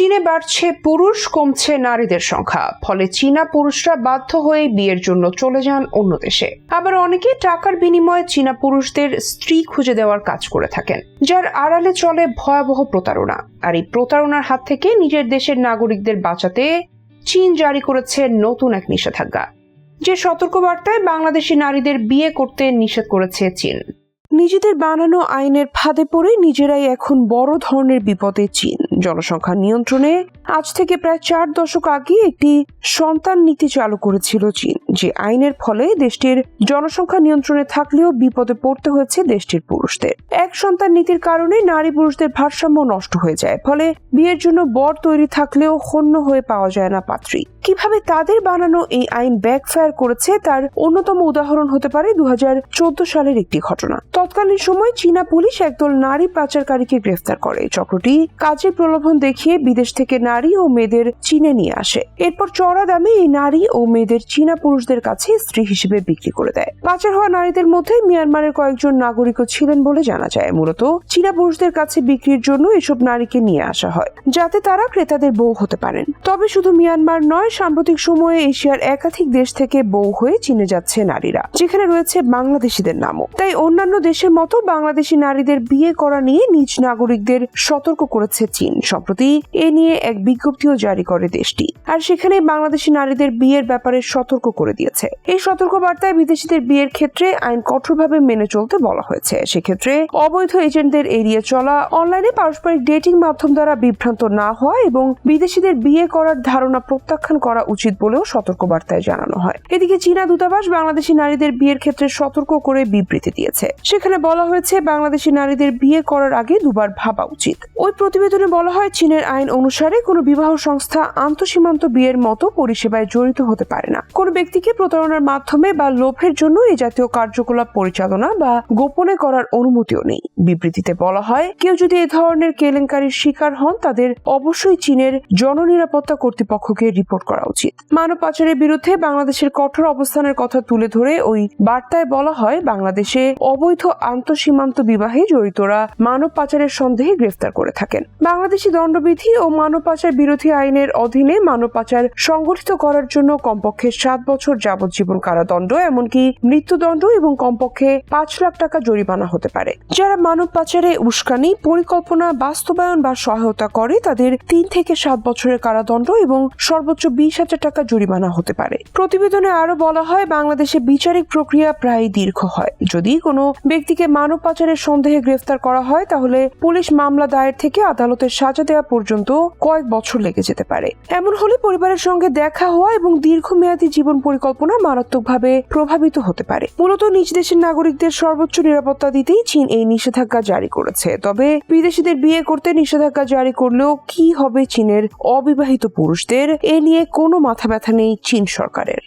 চীনে বাড়ছে পুরুষ, কমছে নারীদের সংখ্যা। ফলে চীনা পুরুষরা বাধ্য হয়ে বিয়ের জন্য চলে যান অন্য দেশে। আবার অনেকে টাকার বিনিময়ে চীনা পুরুষদের স্ত্রী খুঁজে দেওয়ার কাজ করে থাকেন, যার আড়ালে চলে ভয়াবহ প্রতারণা। আর এই প্রতারণার হাত থেকে নিজের দেশের নাগরিকদের বাঁচাতে চীন জারি করেছে নতুন এক নিষেধাজ্ঞা। যে সতর্কবার্তায় বাংলাদেশি নারীদের বিয়ে করতে নিষেধ করেছে চীন। নিজেদের বানানো আইনের ফাঁদে পড়ে নিজেরাই এখন বড় ধরনের বিপদে চীন। জনসংখ্যা নিয়ন্ত্রণে আজ থেকে প্রায় চার দশক আগে একটি সন্তান নীতি চালু করেছিল চীন, যে আইনের ফলে দেশটির জনসংখ্যা নিয়ন্ত্রণে থাকলেও বিপদে পড়তে হয়েছে দেশটির পুরুষদের। এক সন্তান নীতির কারণে নারী পুরুষদের ভারসাম্য নষ্ট হয়ে যায়, ফলে বিয়ের জন্য বর তৈরি থাকলেও হন্য হয়ে পাওয়া যায় না পাত্রী। কীভাবে তাদের বানানো এই আইন ব্যাকফায়ার করেছে তার অন্যতম উদাহরণ হতে পারে দু হাজার চোদ্দ সালের একটি ঘটনা। তৎকালীন সময় চীনা পুলিশ একদল নারী পাচারকারীকে গ্রেফতার করে। চক্রটি কাজের প্রলোভন দেখিয়ে বিদেশ থেকে নারী ও মেয়েদের চীনে নিয়ে আসে। এরপর চড়া দামে এই নারী ও মেয়েদের চীনা পুরুষদের কাছে স্ত্রী হিসেবে বিক্রি করে দেয়। পাচার হওয়া নারীদের মধ্যে মিয়ানমারের কয়েকজন নাগরিকও ছিলেন বলে জানা যায়। মূলত চীনা পুরুষদের কাছে বিক্রির জন্য এসব নারীকে নিয়ে আসা হয়, যাতে তারা ক্রেতাদের বউ হতে পারেন। তবে শুধু মিয়ানমার নয়, সাম্প্রতিক সময়ে এশিয়ার একাধিক দেশ থেকে বউ হয়ে চীনে যাচ্ছে নারীরা, যেখানে রয়েছে বাংলাদেশিদের নামও। তাই অন্যান্য দেশের মতো বাংলাদেশি নারীদের বিয়ে করা নিয়ে নিজ নাগরিকদের সতর্ক করেছে চীন। সম্প্রতি এ নিয়ে এক বিজ্ঞপ্তিও জারি করে দেশটি। আর সেখানে বাংলাদেশি নারীদের বিয়ের ব্যাপারে সতর্ক করে দিয়েছে। এই সতর্ক বার্তায় বিদেশিদের বিয়ের ক্ষেত্রে আইন কঠোরভাবে মেনে চলতে বলা হয়েছে। সেক্ষেত্রে অবৈধ এজেন্টদের এড়িয়ে চলা, অনলাইনে পারস্পরিক ডেটিং মাধ্যম দ্বারা বিভ্রান্ত না হওয়া এবং বিদেশিদের বিয়ে করার ধারণা প্রত্যাখ্যান করা উচিত বলেও সতর্ক বার্তায় জানানো হয়। এদিকে চীনা দূতাবাস বাংলাদেশি নারীদের বিয়ের ক্ষেত্রে সতর্ক করে বিবৃতি দিয়েছে। সেখানে বলা হয়েছে, বাংলাদেশি নারীদের বিয়ে করার আগে দুবার ভাবা উচিত। ওই প্রতিবেদনে বলা হয়, চীনের আইন অনুসারে কোনো বিবাহ সংস্থা আন্তঃসীমান্ত বিয়ের মতো পরিষেবায় জড়িত হতে পারে না। কোনো ব্যক্তিকে প্রতারণার মাধ্যমে বা লোভের জন্য এই জাতীয় কার্যকলাপ পরিচালনা বা গোপনে করার অনুমতিও নেই। বিবৃতিতে বলা হয়, কেউ যদি এ ধরনের কেলেঙ্কারির শিকার হন, তাদের অবশ্যই চীনের জননিরাপত্তা কর্তৃপক্ষকে রিপোর্ট করা উচিত। মানব পাচারের বিরুদ্ধে বাংলাদেশের কঠোর অবস্থানের কথা তুলে ধরে ওই বার্তায় বলা হয়, বাংলাদেশে অবৈধ আন্তঃসীমান্ত বিবাহে জড়িতরা মানব পাচারের সন্দেহে গ্রেফতার করে থাকেন। বাংলাদেশি দণ্ডবিধি ও মানব পাচার বিরোধী আইনের অধীনে মানব পাচার সংগঠিত করার জন্য কমপক্ষে সাত বছর যাবজ্জীবন কারাদণ্ড, এমনকি মৃত্যুদণ্ড এবং কমপক্ষে পাঁচ লাখ টাকা জরিমানা হতে পারে। যারা মানব পাচারে উস্কানি, পরিকল্পনা, বাস্তবায়ন বা সহায়তা করে, তাদের তিন থেকে সাত বছরের কারাদণ্ড এবং সর্বোচ্চ বিশ হাজার টাকা জরিমানা হতে পারে। প্রতিবেদনে আরও বলা হয়, বাংলাদেশে বিচারিক প্রক্রিয়া প্রায় দীর্ঘ হয়। যদি কোনো ব্যক্তিকে মানব পাচারের সন্দেহে গ্রেফতার করা হয়, তাহলে পুলিশ মামলা দায়ের থেকে আদালতের সাজা দেওয়া পর্যন্ত কয়েক বছর লেগে যেতে পারে। এমন হলে পরিবারের সঙ্গে দেখা হওয়া এবং দীর্ঘমেয়াদী জীবন পরিকল্পনা মারাত্মকভাবে প্রভাবিত হতে পারে। মূলত নিজ দেশের নাগরিকদের সর্বোচ্চ নিরাপত্তা দিতেই চীন এই নিষেধাজ্ঞা জারি করেছে। তবে বিদেশিদের বিয়ে করতে নিষেধাজ্ঞা জারি করলেও কি হবে চীনের অবিবাহিত পুরুষদের, এ নিয়ে কোনো মাথা ব্যথা নেই চীন সরকারের।